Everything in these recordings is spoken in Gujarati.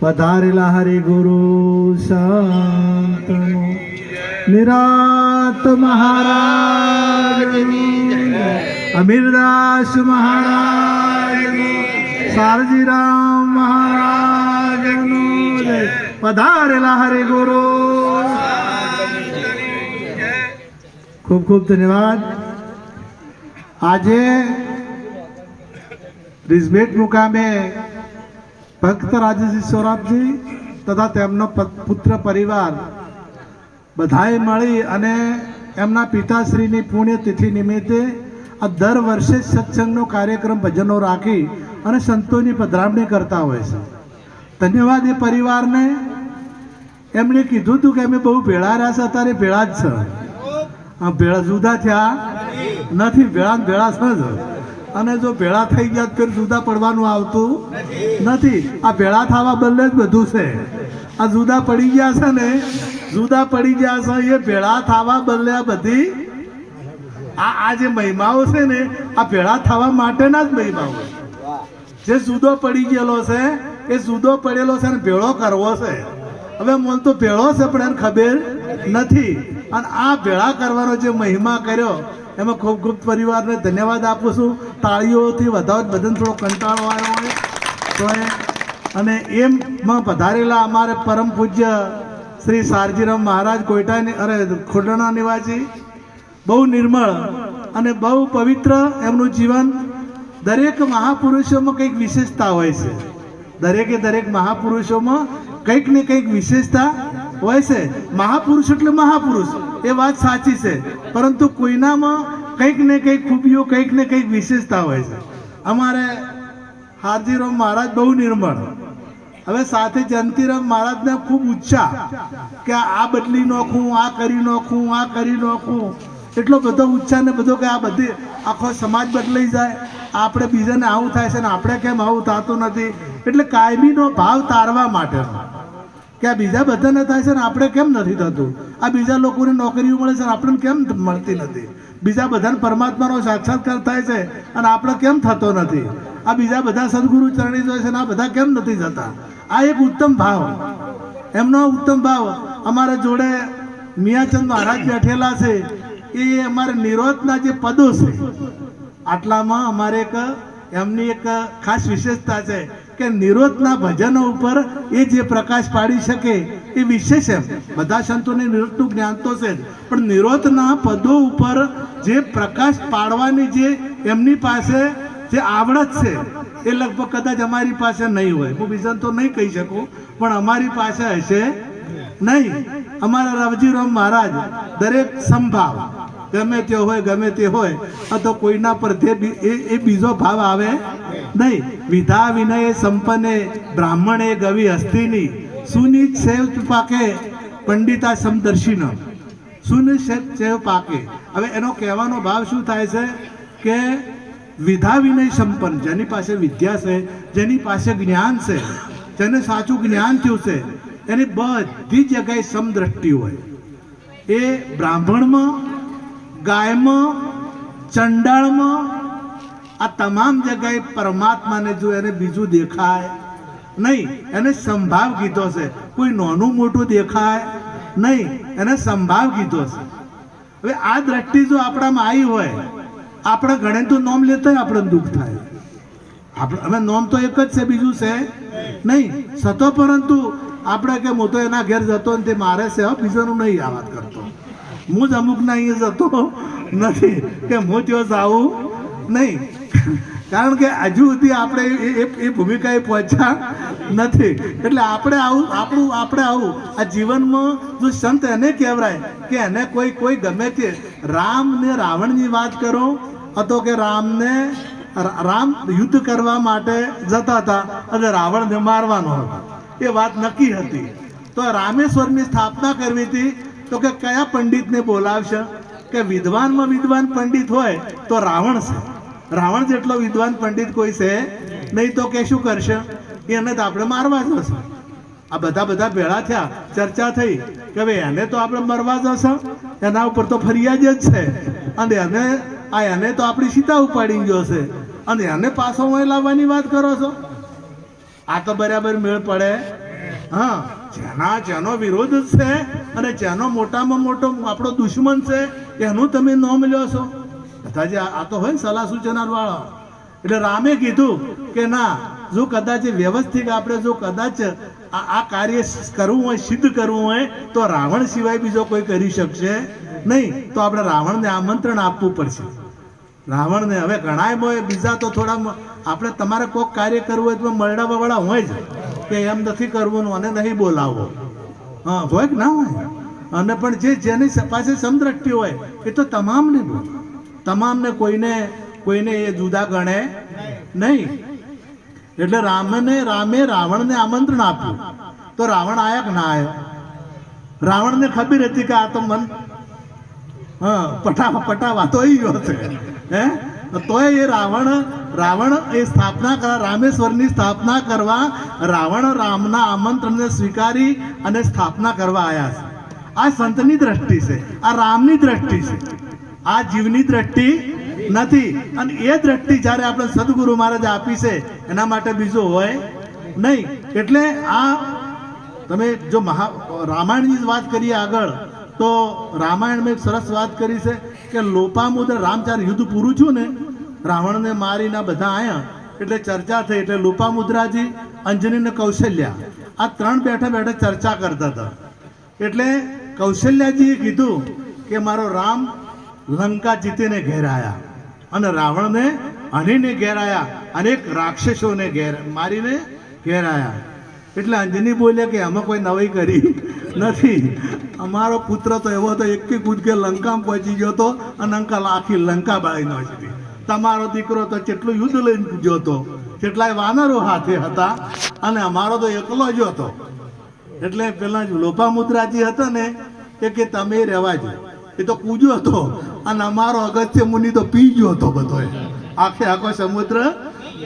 પધારેલા હરે ગુરુ સંત નિરાત મહારાજ અમીરદાસ મહારાજ સારજીરામ મહારાજ પધારેલા હરે ગુરુ. ખૂબ ખૂબ ધન્યવાદ. આજે રિઝબેટ મુકામે ભક્ત રાજેશી સોરાબજી તથા તેમનો પુત્ર પરિવાર બધાએ મળી અને એમના પિતાશ્રીની પુણ્યતિથિ નિમિત્તે આ દર વર્ષે સત્સંગનો કાર્યક્રમ ભજનો રાખી અને સંતોની પધરામણી કરતા હોય છે. ધન્યવાદ એ પરિવારને. એમણે કીધું હતું કે અમે બહુ ભેળા રહ્યા છે, અત્યારે ભેળા જ છે. ભેળા જુદા થયા. નથી, ભેળા ભેળા છે અને જો ભેળા થઈ ગયા ફેર જુદા પડવાનું આવતું નથી. આ ભેળા થવા બદલે જ બધું છે. આ જુદા પડી ગયા છે ને, જુદા પડી ગયા છે, એ ભેળા થવા બદલે આ બધી આ આ જે મહિમાઓ છે ને, આ ભેળા થવા માટેના જ મહિમાઓ જે જુદો પડી ગયેલો છે, એ જુદો પડેલો છે ને ભેળો કરવો છે. હવે મન તો ભેળો છે પણ એને ખબર નથી. અને આ ભેળા કરવાનો જે મહિમા કર્યો એમાં ખૂબ ખૂબ પરિવારને ધન્યવાદ આપું છું. તાળીઓથી વધારે બધાને થોડો કંટાળો આવ્યો હોય તો અને એમમાં પધારેલા અમારે પરમ પૂજ્ય શ્રી શારજીરામ મહારાજ કોઈટાની અરે ખોડણા નિવાસી. બહુ નિર્મળ અને બહુ પવિત્ર એમનું જીવન. દરેક મહાપુરુષોમાં કંઈક વિશેષતા હોય છે. દરેકે દરેક મહાપુરુષોમાં કંઈક ને કંઈક વિશેષતા હોય છે? મહાપુરુષ એટલે મહાપુરુષ. એ વાત સાચી છે. પરંતુ કોઈનામાં કંઈક ને કંઈક ખૂબીઓ, કંઈક ને કંઈક વિશેષતા હોય છે. અમારે હારજીરામ મહારાજ બહુ નિર્મળ. હવે સાથે જયંતિરામ મહારાજને ખૂબ ઉત્સાહ કે આ બદલી નાખું, આ કરી નાખું, આ કરી નાખું. એટલો બધો ઉત્સાહ ને બધો કે આ બધી આખો સમાજ બદલાઈ જાય. આપણે બીજાને આવું થાય છે ને આપણે કેમ આવું થતું નથી? એટલે કાયમીનો ભાવ તારવા માટેનો. કે આ બીજા બધાને થાય છે ને આપણે કેમ નથી થતું? આ બીજા લોકોને નોકરીઓ મળે છે આપણને કેમ મળતી નથી? બીજા બધાને પરમાત્માનો સાક્ષાત્કાર થાય છે અને આપણે કેમ થતો નથી? આ બીજા બધા સદગુરુ ચરણી જોઈ છે ને આ બધા કેમ નથી થતા આ એક ઉત્તમ ભાવ. એમનો ઉત્તમ ભાવ. અમારા જોડે મિયાચંદ મહારાજ બેઠેલા છે. એ અમારે નિરોધના જે પદો છે, આટલામાં અમારે એક, એમની એક ખાસ વિશેષતા છે. કે નિરોધના ભજનો ઉપર એ જે પ્રકાશ પાડી શકે એ વિશેષ એમ. બધા સંતોને નિરોધનું જ્ઞાન તો છે પણ નિરોધના પદો ઉપર જે પ્રકાશ પાડવાની જે એમની પાસે જે આવડત છે, એ લગભગ કદાચ અમારી પાસે નહીં હોય. હું બીજાને તો નહીં કહી શકું, પણ અમારી પાસે હશે નહીં. અમારા રવજીરામ મહારાજ, દરેક સંભાવ. ગમે તે હોય, ગમે તે હોય અથવા કોઈના પર તે એ એ બીજો ભાવ આવે નહીં. વિધા વિનય સંપન્ને, બ્રાહ્મણે ગવી હસ્તીની. સુનિત સેવ પાકે પંડિતા સમદર્શિન. સુનિત સેવ પાકે. હવે એનો કહેવાનો ભાવ શું થાય છે કે વિધા વિનય સંપન્ન, જેની પાસે વિદ્યા છે, જેની પાસે જ્ઞાન છે, જેને સાચું જ્ઞાન થયું છે, એની બધી જગ્યાએ સમદ્રષ્ટિ હોય. એ બ્રાહ્મણમાં ગાયમાં, ચંડાળમાં, આ તમામ જગ્યાએ પરમાત્માને જો એને બીજું દેખાય નહીં, એને સંભાવ કીધો છે. કોઈ નાનું મોટું દેખાય નહીં, એને સંભાવ કીધો છે. હવે આ દ્રષ્ટિ જો આપણામાં આવી હોય, આપણે ગણે તો નોમ લેતા આપણને દુઃખ થાય. આપણે હવે નોમ તો એક જ છે, બીજું છે નહીં. છતો પરંતુ આપણે કે તો એના ઘેર જતો ને તે મારે છે બીજાનું નહીં આ વાત કરતો. હું જ અમુકના અહીંયા જતો નથી કે હું ત્યાં જાઉં નહીં. કારણ કે હજુ સુધી આપણે એ- ભૂમિકાએ પહોંચ્યા નથી. એટલે આપણે આવું આપણું આપણે આવું. આ જીવનમાં જો સંત એને કહેવાય કે એને કોઈ કોઈ ગમે તે રામ ને રાવણની વાત કરો હતો કે રામને રામ યુદ્ધ કરવા માટે જતા હતા અને રાવણને મારવાનો હતો. એ વાત નક્કી હતી. તો રામેશ્વરની સ્થાપના કરવી હતી તો કે કયા પંડિતને બોલાવશે? કે વિદ્વાનમાં વિદ્વાન પંડિત હોય તો રાવણ છે. રાવણ જેટલો વિદ્વાન પંડિત કોઈ છે નહીં તો કે શું કરશે? એને તો આપણે મારવા જશે આ બધા બધા ભેળા થયા, ચર્ચા થઈ કે ભાઈ એને તો આપણે મરવા જશે એના ઉપર તો ફરિયાદ જ છે. અને એને, આ એને તો આપણી સીતા ઉપાડી ગયો છે. અને એને પાછો વહી લાવવાની વાત કરો છો? આ તો બરાબર મેળ પડે. હા. જેના જેનો વિરોધ છે અને જેનો મોટામાં મોટો આપણો દુશ્મન છે, એનું તમે નોમ લ્યો છો. કદાચ આ તો હોય ને સલાહ સૂચન વાળો એટલે રામે કીધું કે ના, જો કદાચ વ્યવસ્થિત આપણે જો કદાચ આ કાર્ય કરવું હોય, સિદ્ધ કરવું હોય, તો રાવણ સિવાય બીજો કોઈ કરી શકશે નહીં. તો આપણે રાવણને આમંત્રણ આપવું પડશે. રાવણને હવે ઘણા બીજા તો થોડા આપણે તમારે કોઈક કાર્ય કરવું હોય તો મરડા હોય જ. કે એમ નથી કરવું અને નહીં બોલાવો. હા, હોય કે ના હોય? અને પણ જે જેની પાસે સમદ્રષ્ટિ હોય, એ તો તમામને બોલે. તમામને કોઈને કોઈને એ જુદા ગણે નહીં. એટલે રામને, રામે રાવણને આમંત્રણ આપ્યું. તો રાવણ આયા કે ના આવ્યો રાવણને ખબર હતી કે આ તો મન, હા પટાવા પટાવા તો આવી ગયો છે હે? તોય એ રાવણ રાવણ એ સ્થાપના કરવા રામેશ્વરની સ્થાપના કરવા, રાવણ રામના આમંત્રણને સ્વીકારી અને સ્થાપના કરવા આવ્યા છે. આ સંતની દ્રષ્ટિ છે, આ રામની દ્રષ્ટિ છે. આ જીવની દ્રષ્ટિ નથી. અને એ દ્રષ્ટિ જ્યારે આપણે સદગુરુ મહારાજ આપી છે, એના માટે બીજું હોય નહીં. એટલે આ તમે જો મહા, રામાયણની જ વાત કરીએ આગળ, તો રામાયણમાં એક સરસ વાત કરી છે કે લોપામુદ્ર રામચાર યુદ્ધ પૂરું છું ને રાવણને મારીને બધા આવ્યા એટલે ચર્ચા થઈ, એટલે લોપામુદ્રાજી, અંજની અંજનીને કૌશલ્યા, આ ત્રણ બેઠા બેઠા ચર્ચા કરતા હતા. એટલે કૌશલ્યાજીએ કીધું કે મારો રામ લંકા જીતીને ઘેર આયા અને રાવણને હણીને ઘેર અને અનેક રાક્ષસોને ઘેર મારીને ઘેર આયા. એટલે અંજની બોલ્યા કે અમે કોઈ નવાઈ કરી નથી. અમારો પુત્ર તો એવો હતો, એક કૂદકે લંકામાં પહોંચી ગયો હતો અને અંકલ આખી લંકા બાળી નાખી તમારો દીકરો તો કેટલું યુદ્ધ લઈને પૂજ્યો હતો. કેટલાય વાનરો હાથે હતા અને અમારો તો એકલો જ હતો. એટલે પેલા લોપામુદ્રાજી હતા ને, એ કે તમે રહેવા જો એ તો કૂજો હતો અને અમારો અગત્ય મુનિ તો પી ગયો હતો બધો આખે આખો સમુદ્ર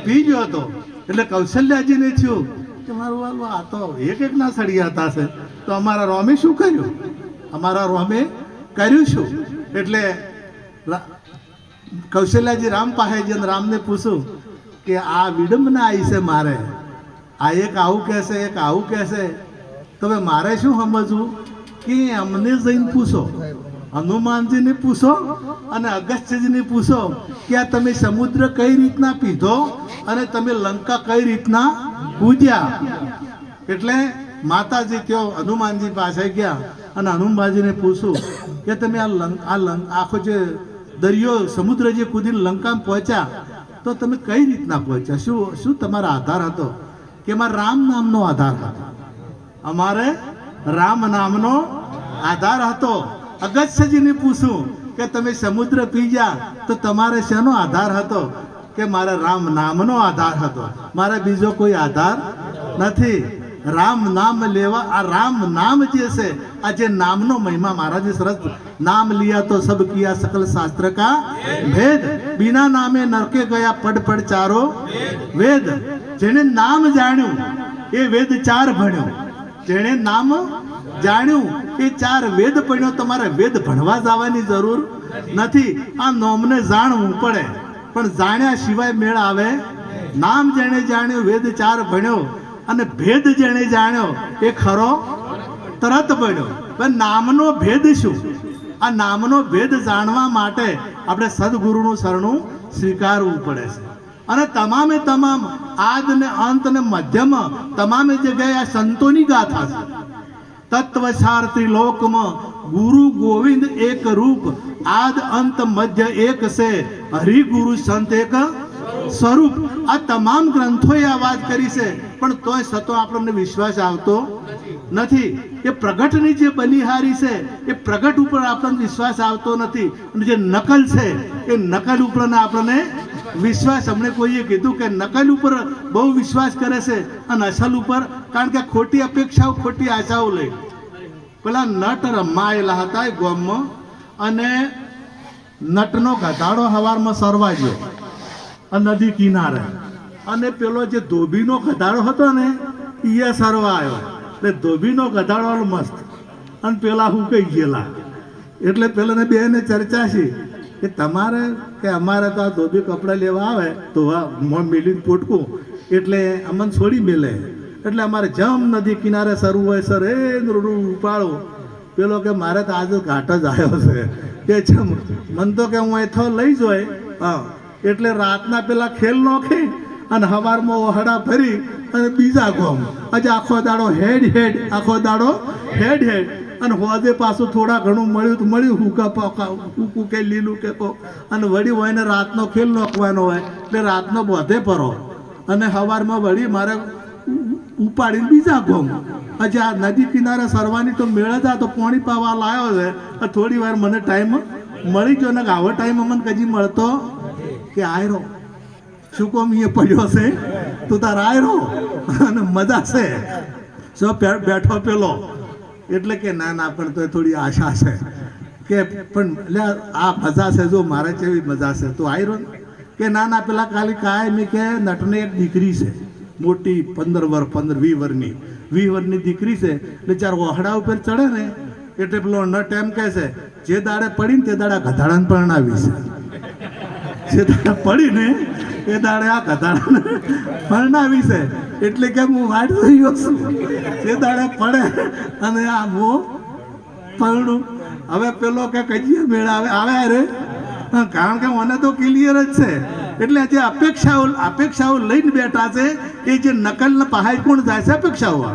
પી ગયો હતો. એટલે કૌશલ્યાજીને થયું કે મારું વાલું આ તો એક એક ના સળિયા હતા છે. તો અમારા રોમે શું કર્યું? અમારા રોમે કર્યું શું? એટલે કૌશલ્યાજી, રામ પાસે જઈને રામને પૂછું કે આ વિડંબના આવી છે મારે? આ એક આવું કહેશે, એક આવું કહેશે. તો હવે મારે શું સમજવું? કે અમને જઈને પૂછો, હનુમાનજીને પૂછો અને અગસ્ત્યજીને પૂછો કે આ તમે સમુદ્ર કઈ રીતના પીધો અને તમે લંકા કઈ રીતના પૂજ્યા? એટલે માતાજી કયો, હનુમાનજી પાસે ગયા અને હનુમાનજીને પૂછું કે તમે આ લંક આ લંક આખો જે દરિયો સમુદ્ર જે કૂદીને લંકામાં પહોંચ્યા, તો તમે કઈ રીતના પહોંચ્યા? શું શું તમારો આધાર હતો? કે મારા રામ નામનો આધાર હતો? અમારે રામ નામનો આધાર હતો. અગત્યજીને પૂછું કે તમે સમુદ્ર પી ગયા, તો તમારે શેનો આધાર હતો? કે મારા રામ નામનો આધાર હતો. મારે બીજો કોઈ આધાર નથી. રામ નામ લેવા, આ રામ નામ જે છે, આ જે નામનો મહિમા મહારાજે સરસ નામ લિયા તો સબ કિયા સકલ શાસ્ત્ર કા ભેદ. બિના નામે નરકે ગયા પડ પડ ચારો વેદ. જેને નામ જાણ્યું, એ વેદ ચાર ભણ્યો. જેણે નામ જાણ્યું, એ ચાર વેદ ભણ્યો. તમારે વેદ ભણવા જવાની જરૂર નથી. આ નોમને જાણવું પડે. પણ જાણ્યા સિવાય મેળ આવે. નામ જેણે જાણ્યું, વેદ ચાર ભણ્યો. અને ભેદ જેણે જાણ્યો એ ખરો? તરત પડ્યો. પણ નામનો ભેદ શું? આ નામનો ભેદ જાણવા માટે આપણે સદગુરુનું શરણું સ્વીકારવું પડે છે. અને તમામે તમામ આદ ને અંત ને મધ્યમ તમામે જગ્યાએ આ સંતોની ગાથા છે. તત્વસાર ત્રિલોકમાં ગુરુ ગોવિંદ એક રૂપ, આદ અંત મધ્ય એક છે હરિ ગુરુ સંત એક સ્વરૂપ આ તમામ ગ્રંથોએ આ વાત કરી છે. પણ તોય સતો આપણને વિશ્વાસ આવતો નથી. એ પ્રગટની જે બલિહારી છે, એ પ્રગટ ઉપર આપણને વિશ્વાસ આવતો નથી. અને જે નકલ છે, એ નકલ ઉપર આપણને વિશ્વાસ. અમને કોઈએ કીધું કે નકલ ઉપર બહુ વિશ્વાસ કરે છે અને અસલ ઉપર, કારણ કે ખોટી અપેક્ષાઓ, ખોટી આશાઓ લઈ પેલા નટ રમાયેલા હતા એ ગોમમાં અને નટનો ગધાડો હવારમાં સરવા ગયો. નદી કિનારે. અને પેલો જે ધોબીનો ગધાડો હતો ને એ સરવા આવ્યો. એટલે ધોબીનો ગધાડો મસ્ત. અને પેલા હું કહી ગયેલા. એટલે પેલાને બેને ચર્ચા છે કે તમારે કે અમારે તો આ ધોબી કપડાં લેવા આવે, તો મિલીને પોટકું એટલે અમને છોડી મેલે. એટલે અમારે જમ નદી કિનારે સરવું હોય, સર, એ ઉપાડો. પેલો કે મારે તો આજે ઘાટ જ આવ્યો છે. કે જમ. મન તો કે હું અહીંથી લઈ જોય હા. એટલે રાતના પેલા ખેલ નોખી અને હવારમાં ઓહડા ભરી અને બીજા ગોમ. આજે આખો દાડો હેડ હેડ, આખો દાડો હેડ હેડ. અને હોદે પાછું થોડા ઘણું મળ્યું તો મળ્યું હુકા પકા હુકું કે લીલું કે કો અને વળી હોય ને રાતનો ખેલ નોખવાનો હોય, એટલે રાતનો વધે પરો. અને સવારમાં વળી મારે ઉપાડીને બીજા ગોમ. હજી આ નદી કિનારે સરવાની તો મેળ જ તો પોણી પાવા લાવ્યો છે. થોડી વાર મને ટાઈમ મળી ગયો ને આવો ટાઈમ અમને કજી મળતો કે આયરો શું કોમ અહીંયા પડ્યો છે? તું તાર આયરો અને મજા છે. જો બેઠો પેલો. એટલે કે ના ના, પણ તો થોડી આશા છે. કે પણ લે, આ મજા છે જો, મારે કેવી મજા છે? તો આયરો કે ના ના, પેલા ખાલી કાયમી કે નટને એક દીકરી છે. મોટી પંદર વર, પંદર વી વરની. વી વરની દીકરી છે. એટલે ચાર ઓહડા ઉપર ચડે ને, એટલે પેલો નટ એમ કહે છે, જે દાડે પડીને તે દાડે ગધાડાને પરણાવી છે જે દાડે પડીને એ દાડે આ ગધાડાને પરણાવી છે એટલે કે હું વાટ થઈ ગયો છું. જે દાડે પડે અને આ હું પરણું હવે પેલો કે કજીએ મેળાવે આવે રે? કારણ કે મને તો ક્લિયર જ છે. એટલે જે અપેક્ષાઓ અપેક્ષાઓ લઈને બેઠા છે, એ જે નકલ પહાય કોણ જાય છે અપેક્ષાઓ?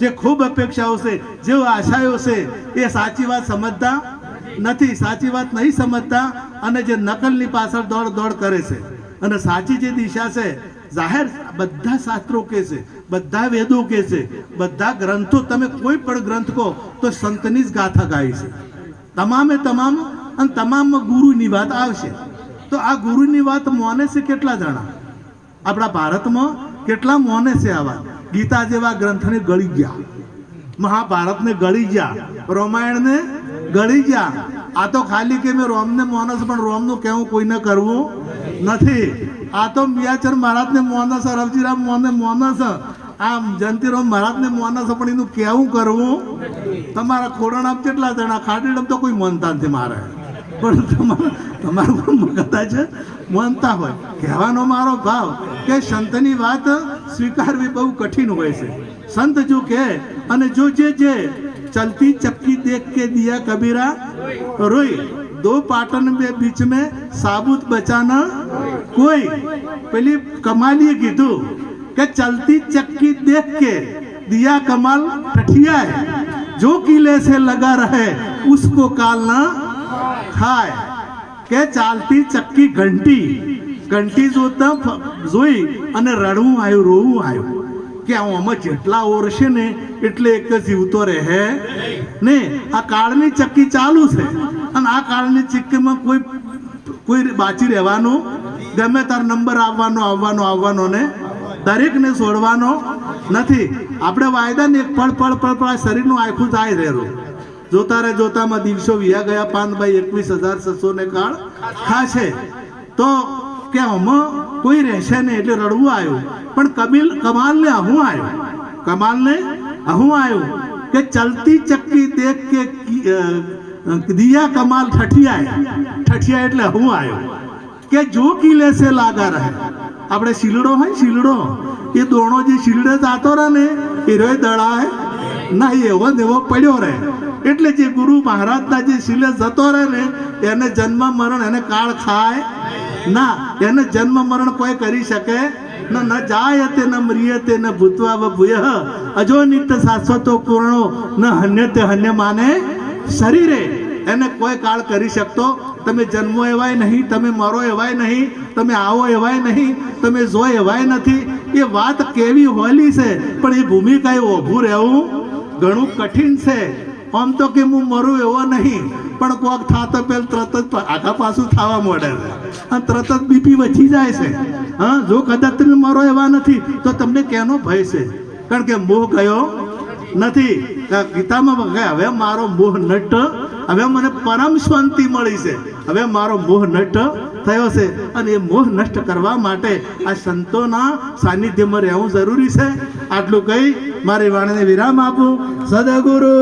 જે ખૂબ અપેક્ષાઓ છે જે આશાઓ છે, એ સાચી વાત સમજતા નથી, સાચી વાત નહીં સમજતા અને જે નકલની પાછળ દોડ દોડ કરે છે. અને સાચી જે દિશા છે, જાહેર બધા શાસ્ત્રો કે છે, બધા વેદો કે છે, બધા ગ્રંથો, તમે કોઈ પણ ગ્રંથ કહો તો સંતની જ ગાથા ગાય છે. તમામે તમામ અને તમામમાં ગુરુની વાત આવશે. તો આ ગુરુની વાત મોને છે કેટલા જણા? આપણા ભારતમાં કેટલા મોને છે આ વાત? ગીતા જેવા ગ્રંથને ગળી ગયા. મહાભારતને ગળી ગયા. રામાયણને ગળી ગયા. આ તો ખાલી કે મેં રોમને મોનસ, પણ રોમનું કેવું કોઈને કરવું નથી. આ તો મિયાચર મહારાજને મોનસ રવજીરામ મોને મોનસ. આમ જયંતિરામ મહારાજને મોનસ, પણ એનું કેવું કરવું? તમારા ખોરણા કેટલા જણા? ખાડીડમ તો કોઈ માનતા નથી મારે. પણ તમારા પણ કદાચ માનતા હોય. કહેવાનો મારો ભાવ કે સંતની વાત સ્વીકારવી બહુ કઠિન હોય છે. સંત જો કહે, અને જો જે જે ચલતી ચક્કી દેખ કે દિયા કબીરા રોઈ દો પાટન में बीच में साबुत बचाना कोई પેલી કમાલીએ કીધું કે ચલતી ચક્કી દેખ કે દિયા કમાલ ठठिया है जो किले से लगा रहे उसको काल ना ખાય કે ચાલતી ચક્કી ઘંટી ઘંટી જોતા ફ- જોઈ અને રડવું આવ્યું રોવું આવ્યું કે આમાં જેટલા ઓરશે ને એટલે એક જીવતો રહે ને? આ કાળની ચક્કી ચાલુ છે. અને આ કાળની ચક્કીમાં કોઈ કોઈ બાચી રહેવાનું, ગમે તાર નંબર આવવાનો આવવાનો આવવાનો ને દરેકને છોડવાનો નથી. આપણે વાયદાને એક પળ પળ પળ પળ શરીરનું આખું જાય રહેલું. જોતા રે, જોતામાં દિવસો વિયા ગયા પાંચ બાય એકવીસ હજાર છસો ને કાળ ખાશે. તો કે આમાં કોઈ રહેશે નહીં એટલે રડવું આવ્યું. પણ કબીલ કમાલને અહું આવ્યો કમાલને અહું આવ્યું કે ચલતી ચક્કી દેખ કે દિયા કમાલ ઠઠિયા ઠઠિયા એટલે હું આવ્યો કે જો કિલે સે લાગા રહે. આપણે શીલડો હોય શીલડો? એ દોણો જે શીલડે જાતો રહે ને રોય દળાય ના એવો ને એવો પડ્યો રહે. એટલે જે ગુરુ મહારાજના જે શીલે જતો રહે ને, એને જન્મ મરણ, એને કાળ ખાય ના, એને જન્મ મરણ કોઈ કરી શકે? ન જાય તે ન મ્રિયતે ન ભૂતવા ભૂય અજો નિત્ય શાશ્વતો પૂર્ણો ન હન્યતે હન્ય માને શરીરે. એને કોઈ કાળ કરી શકતો? તમે જન્મો એવાય નહીં, તમે મરો એવાય નહીં, તમે આવો એવાય નહીં, તમે જો એવાય નથી. એ વાત કેવી હોલી છે, પણ એ ભૂમિકાએ ઊભું રહેવું ઘણું કઠિન છે. આમ તો કે હું મરું એવો નહીં. પણ કોક થાતો પેલ તરત જ આખા પાછું થવા માંડે છે. અને તરત જ બીપી વધી જાય છે. હા, જો કદાચ તમે મરો એવા નથી, તો તમને કેનો ભય છે? કારણ કે મોહ ગયો નથી. ગીતામાં હવે મારો મોહ નટ, હવે મને પરમ શાંતિ મળી છે. હવે મારો મોહ નટ થયો છે. અને એ મોહ નષ્ટ કરવા માટે આ સંતોના સાનિધ્યમાં રહેવું જરૂરી છે. આટલું કહી મારી વાણીને વિરામ આપું. સદગુરુ.